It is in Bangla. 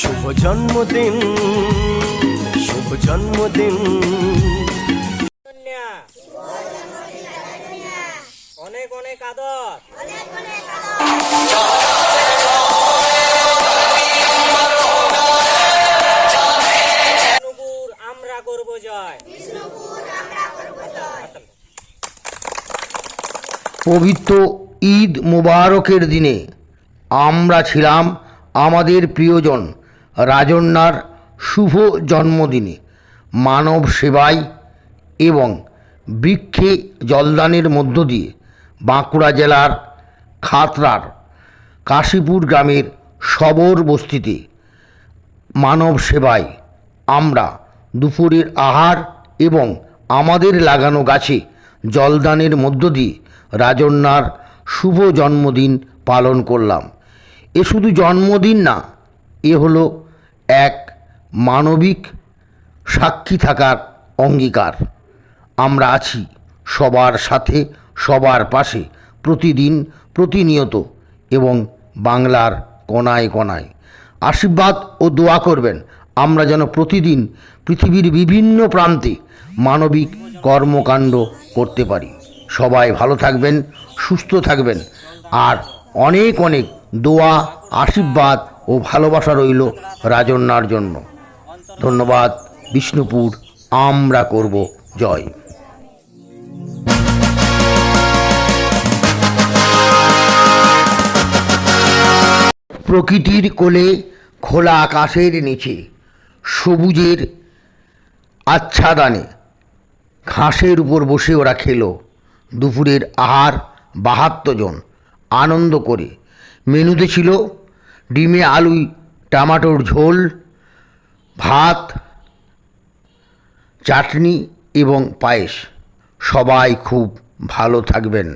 শুভ জন্মদিন শুভ জন্মদিন। অনেক অনেক আদর। আমরা করব জয়। পবিত্র ঈদ মোবারকের দিনে আমরা ছিলাম আমাদের প্রিয়জন। রাজন্যার শুভ জন্মদিনে মানব সেবায় এবং বৃক্ষে জলদানের মধ্য দিয়ে বাঁকুড়া জেলার খাতড়ার কাশীপুর গ্রামের সবর বস্তিতে মানব সেবায় আমরা দুপুরের আহার এবং আমাদের লাগানো গাছে জলদানের মধ্য দিয়ে রাজন্যার শুভ জন্মদিন পালন করলাম। এ শুধু জন্মদিন না, এ হলো এক মানবিক সাক্ষী থাকার অঙ্গীকার। আমরা আছি সবার সাথে, সবার পাশে, প্রতিদিন, প্রতিনিয়ত এবং বাংলার কোনায় কোনায়। আশীর্বাদ ও দোয়া করবেন। আমরা যেন প্রতিদিন পৃথিবীর বিভিন্ন প্রান্তে মানবিক কর্মকাণ্ড করতে পারি। সবাই ভালো থাকবেন, সুস্থ থাকবেন। আর অনেক অনেক দোয়া, আশীর্বাদ ও ভালোবাসা রইল রাজন্যার জন্য। ধন্যবাদ, বিষ্ণুপুর, আমরা করব জয়। প্রকৃতির কোলে খোলা আকাশের নিচে, সবুজের আচ্ছাদানে, ঘাসের উপর বসে ওরা খেলো। দুপুরের আহার বাহাত্তর জন আনন্দ করে। মেনুতে ছিল ডিমে আলু টমাটোর ঝোল ভাত চাটনি এবং পায়েস। সবাই খুব ভালো থাকবেন।